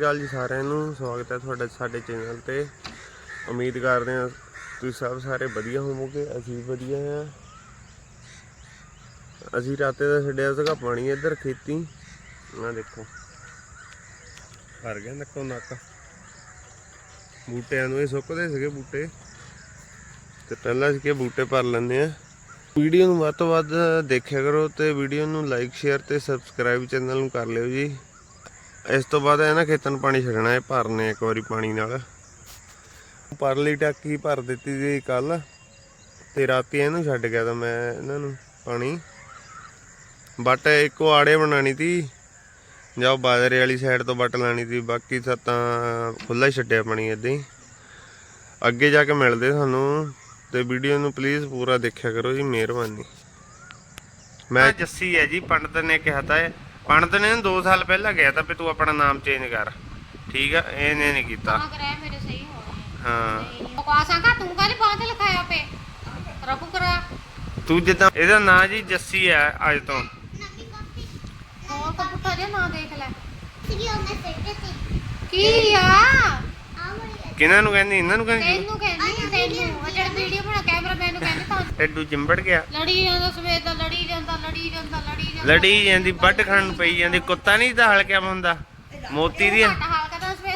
ਗੱਲ ਜੀ ਸਾਰਿਆਂ ਨੂੰ, ਸਵਾਗਤ ਹੈ ਤੁਹਾਡਾ ਸਾਡੇ ਚੈਨਲ ਤੇ। ਉਮੀਦ ਕਰਦੇ ਹਾਂ ਤੁਸੀਂ ਸਭ ਸਾਰੇ ਵਧੀਆ ਹੋਵੋਗੇ, ਅਸੀਂ ਵੀ ਵਧੀਆ ਹਾਂ। ਅਸੀਂ ਰਾਤੇ ਦਾ ਛੱਡਿਆ ਸੀਗਾ ਪਾਣੀ ਇੱਧਰ ਖੇਤੀ। ਆ ਦੇਖੋ। ਭਰ ਗਿਆ ਨੱਕੋ ਨੱਕ। ਬੂਟਿਆਂ ਨੂੰ ਇਹ ਸੁੱਕਦੇ ਸੀਗੇ ਬੂਟੇ। ਤੇ ਪਹਿਲਾਂ ਸੀ ਕਿ ਬੂਟੇ ਭਰ ਲੈਂਦੇ ਆ ਵੀਡੀਓ ਨੂੰ ਵੱਧ ਤੋਂ ਵੱਧ ਦੇਖਿਆ ਕਰੋ ਤੇ ਵੀਡੀਓ ਨੂੰ ਲਾਈਕ ਸ਼ੇਅਰ ਤੇ ਸਬਸਕ੍ਰਾਈਬ ਚੈਨਲ ਨੂੰ ਕਰ ਲਿਓ ਜੀ। ਇਸ ਤੋਂ ਬਾਅਦ ਇਹਨਾਂ ਖੇਤਾਂ ਨੂੰ ਪਾਣੀ ਛੱਡਣਾ ਹੈ ਭਰਨੇ ਇੱਕ ਵਾਰੀ ਪਾਣੀ ਨਾਲ। ਪਰਲੀ ਟਾਕੀ ਭਰ ਦਿੱਤੀ ਸੀ ਕੱਲ ਤੇ ਰਾਤੀ ਇਹਨੂੰ ਛੱਡ ਗਿਆ ਤਾਂ ਮੈਂ ਇਹਨਾਂ ਨੂੰ ਪਾਣੀ। ਬਟ ਇੱਕੋ ਆੜੇ ਬਣਾਣੀ ਤੀ ਜਾਂ ਉਹ ਵਾਲੀ ਸਾਈਡ ਤੋਂ ਬੱਟ ਲਾਣੀ ਤੀ ਬਾਕੀ ਤਾਂ ਤਾਂ ਖੁੱਲਾ ਹੀ ਛੱਡਿਆ ਪਾਣੀ ਏਦਾਂ ਹੀ। ਅੱਗੇ ਜਾ ਕੇ ਮਿਲਦੇ ਸਾਨੂੰ ਤੇ ਵੀਡੀਓ ਨੂੰ ਪਲੀਜ਼ ਪੂਰਾ ਦੇਖਿਆ ਕਰੋ ਜੀ, ਮਿਹਰਬਾਨੀ। ਮੈਂ ਜੱਸੀ ਹੈ ਜੀ, ਪੰਡਤ ਨੇ ਕਿਹਾ ਤਾਂ ਪੰਡਤ ਨੇ 2 ਸਾਲ ਪਹਿਲਾਂ ਕਿਹਾ ਤਾਂ ਵੀ ਤੂੰ ਆਪਣਾ ਨਾਮ ਚੇਂਜ ਕਰ। ਠੀਕ ਆ ਇਹਨੇ ਨਹੀਂ ਕੀਤਾ। ਤਾਂ ਕਰਿਆ ਮੇਰੇ ਸਹੀ ਹੋ ਗਿਆ ਹਾਂ। ਬਕਵਾਸਾਂ ਕਾ ਤੂੰ ਕਾਹਦੇ ਬਾਅਦ ਲਿਖਾਇਆ ਪੇ ਰੱਬੂ ਕਰਾ। ਤੂੰ ਜਿੱਦਾਂ ਇਹਦਾ ਨਾਂ ਜੀ ਜੱਸੀ ਹੈ ਅੱਜ ਤੋਂ। ਹੋਰ ਤਾਂ ਪੁੱਠਾ ਜਿਹਾ ਨਾ ਦੇਖ ਲੈ। ਕੀ ਆ? ਕਿਹਨਾਂ ਨੂੰ ਕਹਿੰਦੀ ਇਹਨਾਂ ਨੂੰ ਕਹਿੰਦੀ ਤੈਨੂੰ ਕਹਿੰਦੀ ਤੈਨੂੰ। ਉਹ ਜਿਹੜਾ ਵੀਡੀਓ ਬਣਾ ਕੈਮਰਾਮੈਨ ਨੂੰ ਕਹਿੰਦੀ ਤਾਂ। ਟੱਡੂ ਚਿੰਬੜ ਗਿਆ। ਲੜੀ ਜਾਂਦਾ ਸਵੇਰ ਦਾ ਲੜੀ ਜਾਂਦਾ ਲੜੀ ਜਾਂਦਾ ਲੜੀ ਜਾਂਦਾ ਵੱਟ ਖਾਣ ਨੂੰ ਪਈ ਜਾਂਦੀ ਕੁੱਤਾ ਨਹੀਂ ਤਾਂ ਹਲਕਿਆ ਹੁੰਦਾ ਮੋਤੀ ਦੀ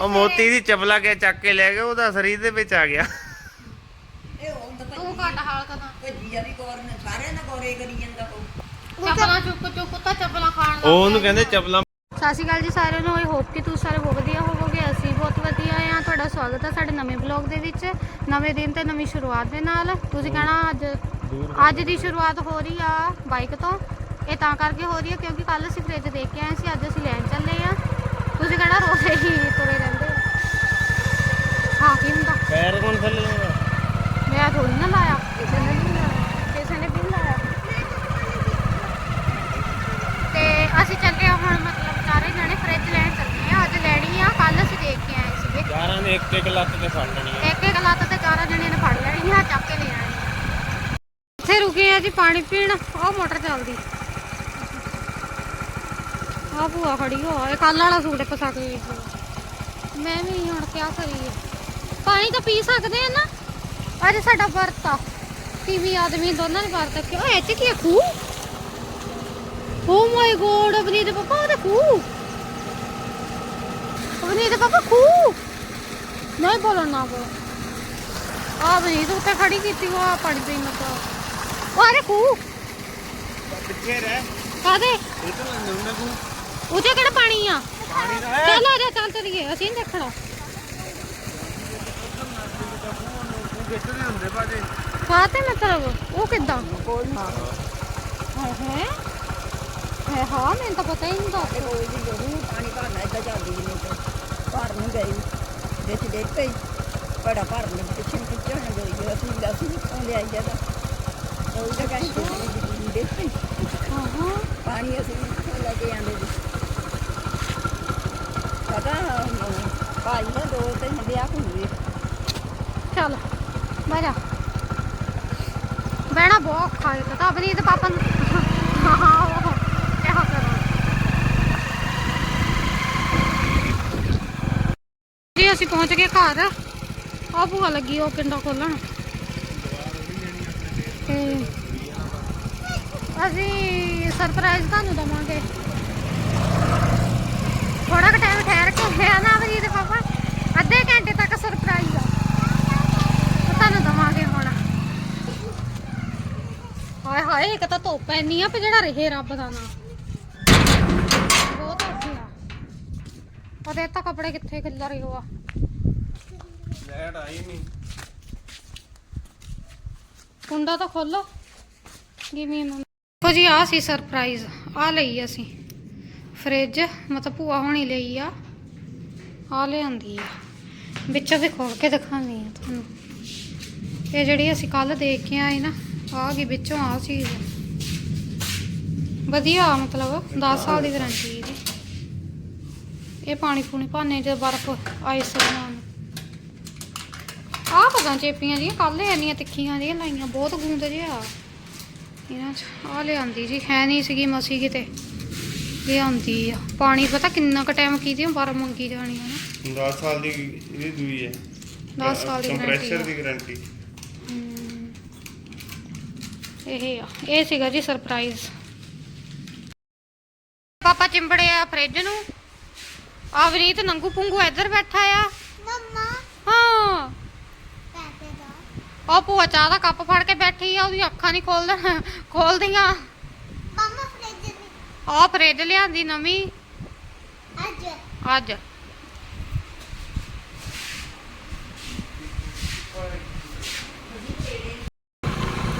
ਉਹ ਮੋਤੀ ਦੀ ਚਪਲਾ ਕੇ ਚੱਕ ਕੇ ਲੈ ਗਿਆ ਉਹਦਾ ਸਰੀਰ ਦੇ ਵਿੱਚ ਆ ਗਿਆ। ਤੂੰ ਘੱਟ ਹਾਲ ਕਰਦਾ। ਭੱਜੀ ਵਾਲੀ ਕੋਰ ਨੇ ਸਾਰਿਆਂ ਨਾਲ ਗੋਰੇ ਕਰੀ ਜਾਂਦਾ ਉਹ। ਚੱਪਲਾਂ ਚੁੱਕ ਚੁੱਕ ਕੁੱਤਾ ਚੱਪਲਾਂ ਖਾਣ ਲੱਗ ਉਹ ਉਹਨੂੰ ਕਹਿੰਦੇ ਚਪਲਾ ਸਤਿ ਸ਼੍ਰੀ ਅਕਾਲ ਜੀ ਸਾਰਿਆਂ ਨੂੰ ਆਈ ਹੋਪ ਕਿ ਤੁਸੀਂ ਸਾਰੇ ਬਹੁਤ ਵਧੀਆ ਹੋਵੋਗੇ। ਅਸੀਂ ਬਹੁਤ ਵਧੀਆ ਆ ਤੁਹਾਡਾ ਸਵਾਗਤ ਹੈ ਸਾਡੇ ਨਵੇਂ ਬਲੌਗ ਦੇ ਵਿੱਚ। ਨਵੇਂ ਦਿਨ ਤੇ ਨਵੀਂ ਸ਼ੁਰੂਆਤ ਦੇ ਨਾਲ। ਤੁਸੀਂ ਕਹਿਣਾ ਅੱਜ ਅੱਜ ਦੀ ਸ਼ੁਰੂਆਤ ਹੋ ਰਹੀ ਆ ਬਾਈਕ ਤੋਂ। ਇਹ ਤਾਂ ਕਰਕੇ ਹੋ ਰਹੀ ਹੈ ਕਿਉਂਕਿ ਕੱਲ ਅਸੀਂ ਫ੍ਰਿਜ ਦੇਖ ਕੇ ਆਏ ਸੀ ਅੱਜ ਅਸੀਂ ਲੈਣ ਚੱਲੇ ਆ ਤੁਸੀਂ ਕਹਿਣਾ ਰੋਜ਼ ਹੀ ਤੁਰੇ ਰਹਿੰਦੇ ਆ। ਹਾਂ ਕੀ ਹੁੰਦਾ? ਪੈਰ ਕੌਣ ਥੱਲੇ ਲਾਉਂਦਾ? ਮੈਂ ਥੋੜੀ ਨਾ ਲਾਇਆ। ਕਿਸੇ ਨੇ ਨਹੀਂ ਲਾਇਆ। ਕਿਸੇ ਨੇ ਵੀ ਨਹੀਂ ਲਾਇਆ। ਤੇ ਅਸੀਂ ਚੱਲੇ ਹਾਂ ਹੁਣ ਮਤਲਬ ਸਾਰੇ ਜਣੇ ਫ੍ਰਿਜ ਲੈਣ ਚੱਲੇ ਆ ਅੱਜ ਲੈਣੀ ਆ ਕੱਲ ਅਸੀਂ ਦੇਖ ਕੇ ਆਏ ਸੀਗੇ। ਯਾਰਾਂ ਨੇ ਇੱਕ ਇੱਕ ਲੱਤ ਤੇ ਫੜ ਲੈਣੀ ਇੱਕ ਇੱਕ ਲੱਤ ਤੇ ਚਾਰਾਂ ਜਣਿਆਂ ਨੇ ਫੜ ਲੈਣੀ ਆ ਚੱਕ ਕੇ ਲੈ ਆਣੀ ਇੱਥੇ ਰੁਕੇ ਆ ਜੀ ਪਾਣੀ ਪੀਣ। ਉਹ ਮੋਟਰ ਚੱਲਦੀ। ਆ ਭੂਆ ਖੜੀ ਹੋ ਇਹ ਕੱਲ ਵਾਲਾ ਸੂਟ ਪਸਾ ਕੇ ਗਈ ਸੀ। ਮੈਂ ਵੀ ਹੁਣ ਕਿਆ ਕਰੀਏ ਪਾਣੀ ਤਾਂ ਪੀ ਸਕਦੇ ਆ ਨਾ ਅੱਜ ਸਾਡਾ ਵਰਤ ਆ ਤੀਵੀਂ ਆਦਮੀ ਦੋਨਾਂ ਨੇ ਵਰਤ ਕਿਉਂ ਇਹ ਚ ਕੀ ਆ ਖੂ ਓ ਮਾਈ ਗੋਡ ਅਵਨੀਤ ਪਾਪਾ ਉਹਦੇ ਖੂ ਅਵਨੀਤ ਪਾਪਾ ਖੂ ਨਹੀਂ ਬੋਲਣਾ ਨਾ ਬੋਲ ਆ ਬਣੀ ਤੂੰ ਉੱਤੇ ਖੜੀ ਕੀਤੀ ਉਹ ਆ ਪਾਣੀ ਪੀਣ ਲੱਗਾ ਉਹ ਆਰੇ ਖੂ ਕਿੱਥੇ ਰਹਿ ਕਾਦੇ ਇਹ ਤਾਂ ਲੰਘਣਾ ਤੂੰ ਉਹਦੇ ਕਿਹੜਾ ਪਾਣੀ ਆ? ਦਾ ਚੱਲ ਆ ਜਾ ਚੱਲ ਚਲੀਏ ਅਸੀਂ ਨੀ ਦੇਖਣਾ। ਤੂੰ ਕਿੱਥੇ ਹੁੰਦੇ ਬਾਜੇ ਕਾਤੇ ਮਤਲਬ ਉਹ ਕਿੱਦਾਂ? ਹੈ ਹੈ ਹੈ ਹਾਂ ਮੈਨੂੰ ਤਾਂ ਪਤਾ ਹੀ ਨਹੀਂ ਦੱਸ। ਕੋਈ ਵੀ ਜ਼ਰੂਰ ਪਾਣੀ ਭਰਨਾ ਏਦਾਂ ਚੱਲਦੀ ਜਿਵੇਂ ਤੇ ਭਰ ਨੂੰ ਗਈ। ਵਿੱਚ ਡਿੱਗ ਪਈ ਬੜਾ ਭਰ ਨੂੰ ਪਿੱਛੇ ਨੂੰ ਪਿੱਛੇ ਨੂੰ ਗਈ ਅਸੀਂ ਅਸੀਂ ਨਹੀਂ ਪਾਉਂਦੇ ਆਈ ਜਦਾ ਉਹ ਤਾਂ ਕਹਿੰਦੇ ਡਿੱਗ ਪਈ ਹਾਂ ਹਾਂ ਪਾਣੀ ਅਸੀਂ ਲੈ ਕੇ ਆਂਦੇ ਸੀ ਪਤਾ ਭਾਈ ਨੇ ਦੋ ਤਿੰਨ ਵਿਆਹ ਹੁੰਦੇ ਚੱਲ, ਬਹਿ ਜਾ। ਬਹਿਣਾ ਬਹੁਤ ਔਖਾ ਹੈ ਤਾਂ ਆਪਣੀ ਤੇ ਪਾਪਾ ਹਾਂ ਹਾਂ, ਉਹ ਕਿਆ ਕਰਾਂ। ਜੀ, ਅਸੀਂ ਪਹੁੰਚ ਗਏ ਘਰ। ਆ ਭੂਆ ਲੱਗੀ ਉਹ ਪਿੰਡਾ ਖੋਲਣ। ਤੇ ਅਸੀਂ ਸਰਪ੍ਰਾਈਜ਼ ਤੁਹਾਨੂੰ ਦਵਾਂਗੇ। ਥੋੜਾ ਕੁ ਠਹਿਰ ਕੇ ਹੈ ਨਾ ਅਭੀ ਦੇ ਪਾਪਾ ਅੱਧੇ ਘੰਟੇ ਤੱਕ ਸਰਪ੍ਰਾਈਜ਼ ਆ। ਉਹ ਤੁਹਾਨੂੰ ਦਵਾਂਗੇ ਹੁਣ। ਹਾਏ ਹਾਏ ਇੱਕ ਤਾਂ ਧੁੱਪ ਐਨੀ ਆ ਵੀ ਜਿਹੜਾ ਰਹੇ ਰੱਬ ਦਾ ਨਾਂ। ਬਹੁਤ ਔਖੀ ਆ। ਉਹਦੇ ਤਾਂ ਕੱਪੜੇ ਕਿੱਥੇ ਖਿੱਲਰ ਰਹੇ ਹੋ ਆ। ਲੈਟ ਆਈ ਨਹੀਂ ਕੁੰਡਾ ਤਾਂ ਖੋਲੋ। ਕਿਵੇਂ ਮੰਮੀ? ਦੇਖੋ ਜੀ ਆ ਸੀ ਸਰਪ੍ਰਾਈਜ਼ ਆ ਲਈ ਅਸੀਂ। ਫ੍ਰਿਜ ਮਤਲਬ ਭੂਆ ਹੋਣੀ ਲਈ ਆ। ਆ ਲਿਆਂਦੀ ਆ। ਵਿੱਚੋਂ ਵੀ ਖੋਲ ਕੇ ਦਿਖਾਉਂਦੀ ਆ ਤੁਹਾਨੂੰ। ਇਹ ਜਿਹੜੀ ਅਸੀਂ ਕੱਲ ਦੇਖ ਕੇ ਆਏ ਨਾ ਆ ਗਈ ਵਿੱਚੋਂ ਆ ਚੀਜ਼ ਵਧੀਆ ਮਤਲਬ 10 ਸਾਲ ਦੀ ਵਾਰੰਟੀ ਇਹਦੀ। ਇਹ ਪਾਣੀ ਪੂਣੀ ਭਾਨੇ ਚ ਬਰਫ਼ ਆਈਸ ਬਣਾਉਣ ਆਹ ਪਤਾ ਚੇਪੀਆਂ ਜੀਆਂ ਕੱਲ ਇੰਨੀਆਂ ਤਿੱਖੀਆਂ ਜੀਆਂ ਲਾਈਆਂ, ਬਹੁਤ ਗੂੰਦ ਜਿਹਾ ਇਹਨਾਂ ਚ ਆ ਲਿਆਂਦੀ ਜੀ, ਹੈ ਨਹੀਂ ਸੀਗੀ ਮਸੀ ਕਿਤੇ। ਲਿਆਉਂਦੀ ਆ। ਪਾਣੀ ਪਤਾ ਕਿੰਨਾ ਕ ਟਾਈਮ ਕੀਦੀ ਬਾਰ ਮੰਗੀ ਜਾਣੀ ਆ ਨਾ। 10 ਸਾਲ ਦੀ ਇਹਦੀ ਦੂਈ ਹੈ 10 ਸਾਲ ਦੀ ਕੰਪਰੈਸ਼ਰ ਦੀ ਗਾਰੰਟੀ ਹਮ। ਇਹ ਆ। ਇਹ ਸੀਗਾ ਜੀ ਸਰਪ੍ਰਾਈਜ਼ ਪਾਪਾ ਚਿੰਬੜੇ ਆ ਫ੍ਰਿਜ ਨੂੰ। ਆ ਵਰੀਤ ਨੰਗੂ ਪੁੰਗੂ ਇੱਧਰ ਬੈਠਾ ਆ। ਮੰਮਾ। ਹਾਂ। ਪੈਸੇ ਦਾ। ਉਹ ਭੂਆ ਚਾਹ ਦਾ ਕੱਪ ਫੜ ਕੇ ਬੈਠੀ ਆ ਉਹਦੀ ਅੱਖਾਂ ਨਹੀਂ ਖੋਲਦਾ ਖੋਲਦੀਆਂ। ਮੰਮਾ ਆ ਫਰਿੱਜ ਲਿਆਂਦੀ ਨਵੀਂ? ਅੱਜ। ਅੱਜ।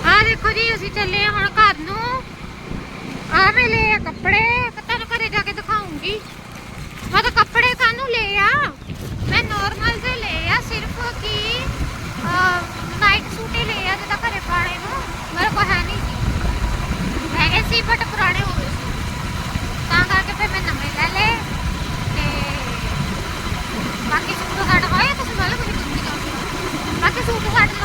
ਆ ਦੇਖੋ ਜੀ ਅਸੀਂ ਚੱਲੇ ਹੁਣ ਘਰ ਨੂੰ। ਆ ਮੈਂ ਲਏ ਕੱਪੜੇ ਤੁਹਾਨੂੰ ਘਰੇ ਜਾ ਕੇ ਦਿਖਾਉਂਗੀ। ਮੈਂ ਤਾਂ ਕੱਪੜੇ ਕਾਨੂੰ ਲਏ ਆ। ਮੈਂ ਨਾਰਮਲ ਦੇ ਲਏ ਆ ਸਿਰਫ ਕਿ ਨਾਈਟ ਸੂਟ ਹੀ ਲਏ ਆ ਜਿੱਦਾਂ ਘਰੇ ਪਾਣੇ ਨੂੰ। ਮੇਰੇ ਕੋਲ ਹੈ ਨਹੀਂ। ਹੈਗੇ ਸੀ ਬਟ ਪੁਰਾਣੇ 速不怕车。